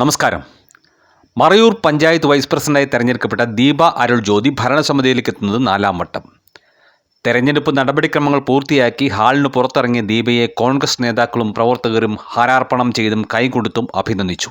നമസ്കാരം. മറയൂർ പഞ്ചായത്ത് വൈസ് പ്രസിഡന്റായി തെരഞ്ഞെടുക്കപ്പെട്ട ദീപ അരുൾ ജ്യോതി ഭരണസമിതിയിലേക്ക് എത്തുന്നത് നാലാം വട്ടം. തെരഞ്ഞെടുപ്പ് നടപടിക്രമങ്ങൾ പൂർത്തിയാക്കി ഹാളിന് പുറത്തിറങ്ങിയ ദീപയെ കോൺഗ്രസ് നേതാക്കളും പ്രവർത്തകരും ഹാരാർപ്പണം ചെയ്തും കൈകൊടുത്തും അഭിനന്ദിച്ചു.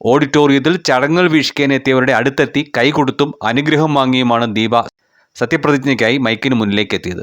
ഓഡിറ്റോറിയത്തിൽ ചടങ്ങുകൾ വീക്ഷിക്കാനെത്തിയവരുടെ അടുത്തെത്തി കൈകൊടുത്തും അനുഗ്രഹം വാങ്ങിയുമാണ് ദീപ സത്യപ്രതിജ്ഞയ്ക്കായി മൈക്കിന് മുന്നിലേക്ക് എത്തിയത്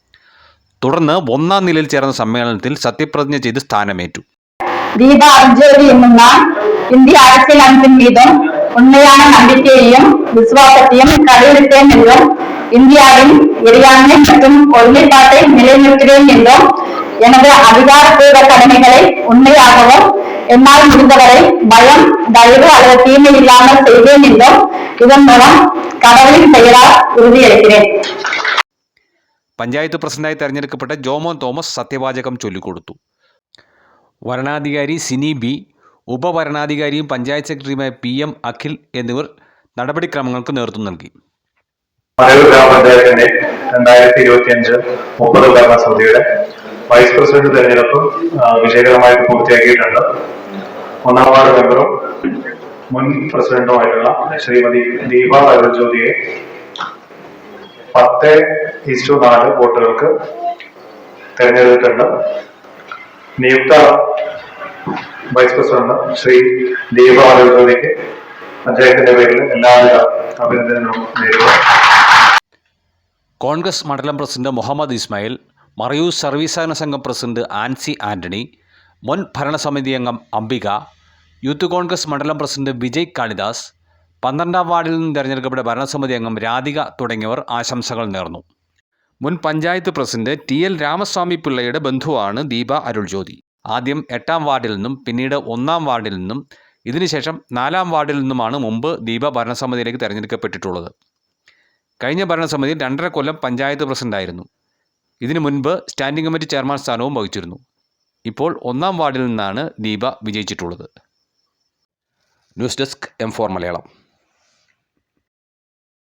തുടർന്ന് ഒന്നാം നിലയിൽ ചേർന്ന സമ്മേളനത്തിൽ സത്യപ്രതിജ്ഞ ചെയ്ത് സ്ഥാനമേറ്റു தீபா அர்ஜோதி என்னும் நான் இந்திய அரசியல் அமைப்பின் மீதும் உண்மையான நம்பிக்கையையும் விசுவாசத்தையும் கடைபிடித்தேன் என்றும் இந்தியாவின் இறையாண்மை மற்றும் ஒருமைப்பாட்டை நிலைநிறுத்துகிறேன் என்றும் எனது அதிகாரப்பூர்வ கடமைகளை உண்மையாகவும் என்னால் முடிந்தவரை பயம் தயவு அல்லது தீமை இல்லாமல் செய்வேன் என்றும் இதன் மூலம் கடவுளின் பெயரால் உறுதியளிக்கிறேன் പഞ്ചായത്ത് പ്രസിഡന്റായി തെരഞ്ഞെടുക്കപ്പെട്ട ജോമോൻ തോമസ് സത്യവാചകം ചൊല്ലിക്കൊടുത്തു. വരണാധികാരി സിനി ബി ഉപവരണാധികാരിയും പഞ്ചായത്ത് സെക്രട്ടറിയുമായ പി എം അഖിൽ എന്നിവർ നടപടിക്രമങ്ങൾക്ക് നേതൃത്വം നൽകി. മലയൂർ ഗ്രാമപഞ്ചായത്തിന്റെ രണ്ടായിരത്തി ഇരുപത്തി അഞ്ച് മുപ്പത് ഭരണസമിതിയുടെ വൈസ് പ്രസിഡന്റ് തെരഞ്ഞെടുപ്പ് വിജയകരമായിട്ട് പൂർത്തിയാക്കിയിട്ടുണ്ട്. ഒന്നാം വാർഡ് മെമ്പറും മുൻ പ്രസിഡന്റുമായിട്ടുള്ള ശ്രീമതി ദീപ അരുൾജ്യോതിയെ പത്ത് ഈസ്റ്റു നാല് വോട്ടുകൾക്ക് തെരഞ്ഞെടുത്തിട്ടുണ്ട്. നിയുക്ത വൈസ് പ്രസിഡന്റ് ശ്രീ ദീപ അരുൾജ്യോതിക്ക് അദ്ദേഹത്തിന്റെ പേരിൽ എല്ലാവിധ അഭിനന്ദനങ്ങളും നേരിടും കോൺഗ്രസ് മണ്ഡലം പ്രസിഡന്റ് മുഹമ്മദ് ഇസ്മായിൽ മറയൂർ സർവീസ് സഹകരണ സംഘം പ്രസിഡന്റ് ആൻസി ആന്റണി മുൻ ഭരണസമിതി അംഗം അംബിക യൂത്ത് കോൺഗ്രസ് മണ്ഡലം പ്രസിഡന്റ് വിജയ് കാളിദാസ് പന്ത്രണ്ടാം വാർഡിൽ നിന്ന് തിരഞ്ഞെടുക്കപ്പെട്ട ഭരണസമിതി അംഗം രാധിക തുടങ്ങിയവർ ആശംസകൾ നേർന്നു. മുൻ panchayat president T L Ramaswamy പിള്ളയുടെ ബന്ധുവാണ് ദീപ അരുൾജ്യോതി. ആദ്യം എട്ടാം വാർഡിൽ നിന്നും പിന്നീട് ഒന്നാം വാർഡിൽ നിന്നും ഇതിനുശേഷം നാലാം വാർഡിൽ നിന്നുമാണ് മുമ്പ് ദീപ ഭരണസമിതിയിലേക്ക് തിരഞ്ഞെടുക്കപ്പെട്ടിട്ടുള്ളത്. കഴിഞ്ഞ ഭരണസമിതിയിൽ രണ്ടര കൊല്ലം പഞ്ചായത്ത് പ്രസിഡന്റായിരുന്നു ഇതിനു മുൻപ് സ്റ്റാൻഡിംഗ് കമ്മിറ്റി ചെയർമാൻ സ്ഥാനവും വഹിച്ചിരുന്നു. ഇപ്പോൾ ഒന്നാം വാർഡിൽ നിന്നാണ് Deepa വിജയിച്ചിട്ടുള്ളത്. News desk M four Malayalam.